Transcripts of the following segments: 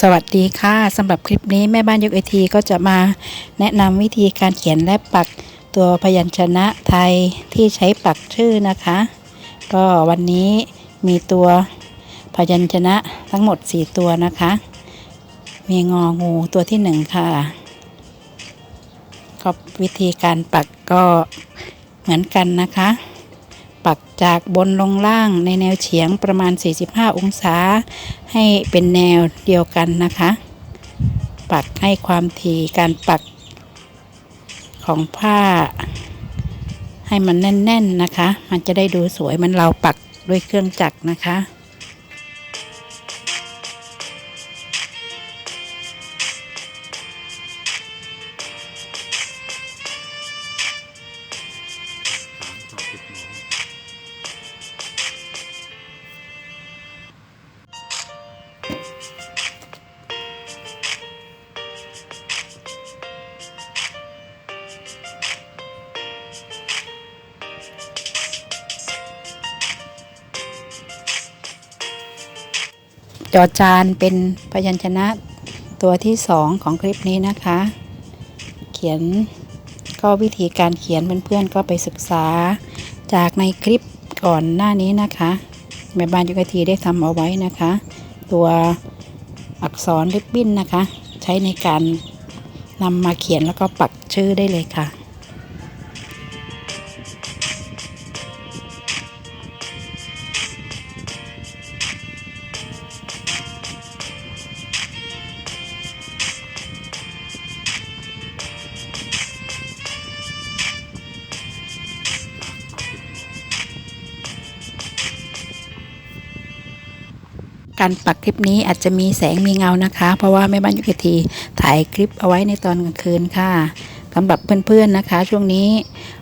สวัสดีค่ะสำหรับคลิปนี้แม่บ้านยกไอทีก็จะมาแนะนำวิธีการเขียนและปักตัวพยัญชนะไทยที่ใช้ปักชื่อนะคะ ก็วันนี้มีตัวพยัญชนะทั้งหมด 4 ตัวนะคะ มีงองูตัวที่หนึ่งค่ะก็วิธีการปักก็เหมือนกันนะคะ ปักจากบนลงล่างในแนวเฉียงประมาณ 45 องศา ให้เป็นแนวเดียวกันนะคะ ปักให้ความถี่การปักของผ้า ให้มันแน่น ๆนะคะ มันจะได้ดูสวยมันเราปักด้วยเครื่องจักรนะคะ จอจานเป็นพยัญชนะตัวที่สองของคลิปนี้นะคะ เขียนก็วิธีการเขียนเพื่อนๆก็ไปศึกษาจากในคลิปก่อนหน้านี้นะคะแม่บ้านยุกทีได้ทำเอาไว้นะคะ ตัวอักษรริบบิ้นนะคะ ใช้ในการนำมาเขียนแล้วก็ปักชื่อได้เลยค่ะ การปักคลิปนี้อาจจะมีแสงมีเงานะคะ เพราะว่าแม่บ้านยุคทีถ่ายคลิปเอาไว้ในตอนกลางคืนค่ะสำหรับเพื่อนๆนะคะ ช่วงนี้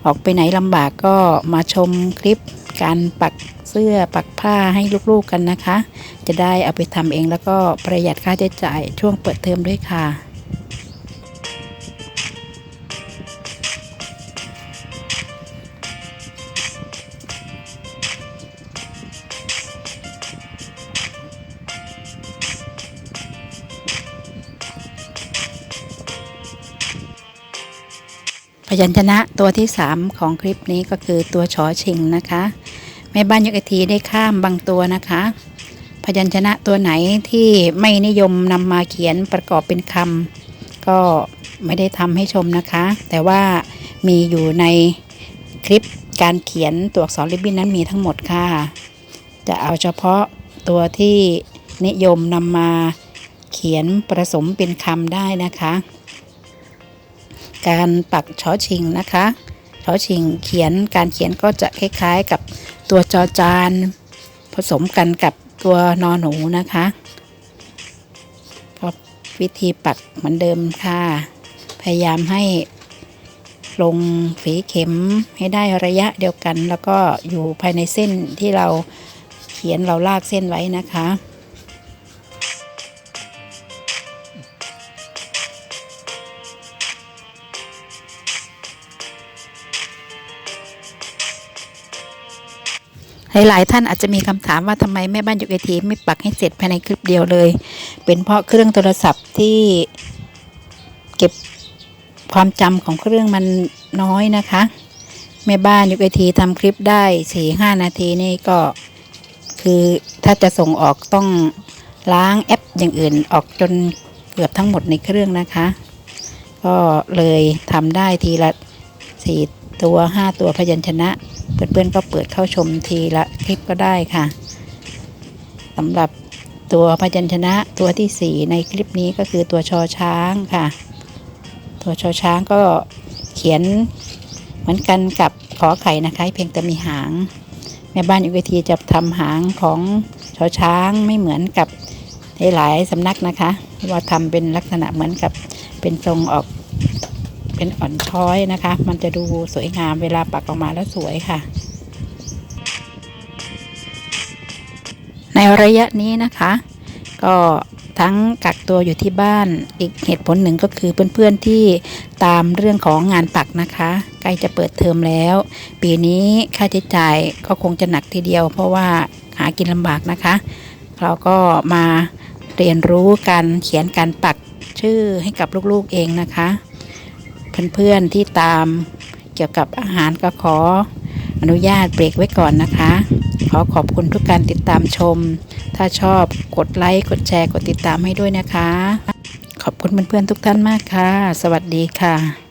ออกไปไหนลำบากก็มาชมคลิปการปักเสื้อปักผ้าให้ลูกๆกันนะคะ จะได้เอาไปทำเองแล้วก็ประหยัดค่าใช้จ่ายช่วงเปิดเทอมด้วยค่ะ ยัญชนะตัวที่ 3 ของคลิปนี้ก็คือตัวชอชิงนะคะแม่บ้านยกไอทีได้ข้ามบางตัวนะคะ พยัญชนะตัวไหนที่ไม่นิยมนำมาเขียนประกอบเป็นคำก็ไม่ได้ทำให้ชมนะคะ แต่ว่ามีอยู่ในคลิปการเขียนตัวอักษรริบบิ้นนั้นมีทั้งหมดค่ะ จะเอาเฉพาะตัวที่นิยมนำมาเขียนผสมเป็นคำได้นะคะ การปักช้อชิงนะคะช้อชิงเขียนการเขียนก็จะคล้ายๆกับตัวจอจานผสมกันกับตัวนอนหนูนะคะก็วิธีปักเหมือนเดิมค่ะ พยายามให้ลงฝีเข็มให้ได้ระยะเดียวกัน แล้วก็อยู่ภายในเส้นที่เราเขียนเราลากเส้นไว้นะคะ หลายๆ ท่านอาจจะมีคำถามว่าทำไมแม่บ้านยุกไอทีไม่ปักให้เสร็จภายในคลิปเดียวเลย เป็นเพราะเครื่องโทรศัพท์ที่เก็บความจำของเครื่องมันน้อยนะคะ แม่บ้านยุกไอทีทำคลิปได้สี่ห้านาทีนี่ก็คือถ้าจะส่งออกต้องล้างแอปอย่างอื่นออกจนเกือบทั้งหมดในเครื่องนะคะ ก็เลยทำได้ทีละสี่ตัวห้าตัวพยัญชนะ เพื่อนๆก็เปิดเข้าชมทีละคลิปก็ได้ค่ะสำหรับตัวพยัญชนะตัวที่ 4 ในคลิปนี้ก็คือตัวชอช้างค่ะ ตัวชอช้างก็เขียนเหมือนกันกับขอไข่นะคะเพียงแต่มีหางแม่บ้านอีกเวทีจะทำหางของชอช้างไม่เหมือนกับหลายๆสำนักนะคะว่าทำเป็นลักษณะเหมือนกับเป็นทรงออก เป็นอ่อนช้อยนะคะ มันจะดูสวยงามเวลาปักออกมาแล้วสวยค่ะ ในระยะนี้นะคะ ก็ทั้งกักตัวอยู่ที่บ้านอีกเหตุผลหนึ่งก็คือเพื่อนๆที่ตามเรื่องของงานปักนะคะใกล้จะเปิดเทอมแล้ว ปีนี้ค่าใช้จ่ายก็คงจะหนักทีเดียว เพราะว่าหากินลำบากนะคะ เราก็มาเรียนรู้การเขียนการปักชื่อให้กับลูกๆเองนะคะ เพื่อนๆที่ตามเกี่ยวกับอาหารก็ขออนุญาตเบรกไว้ก่อนนะคะ ขอขอบคุณทุกการติดตามชม ถ้าชอบกดไลค์กดแชร์กดติดตามให้ด้วยนะคะ ขอบคุณเพื่อนๆทุกท่านมากค่ะ สวัสดีค่ะ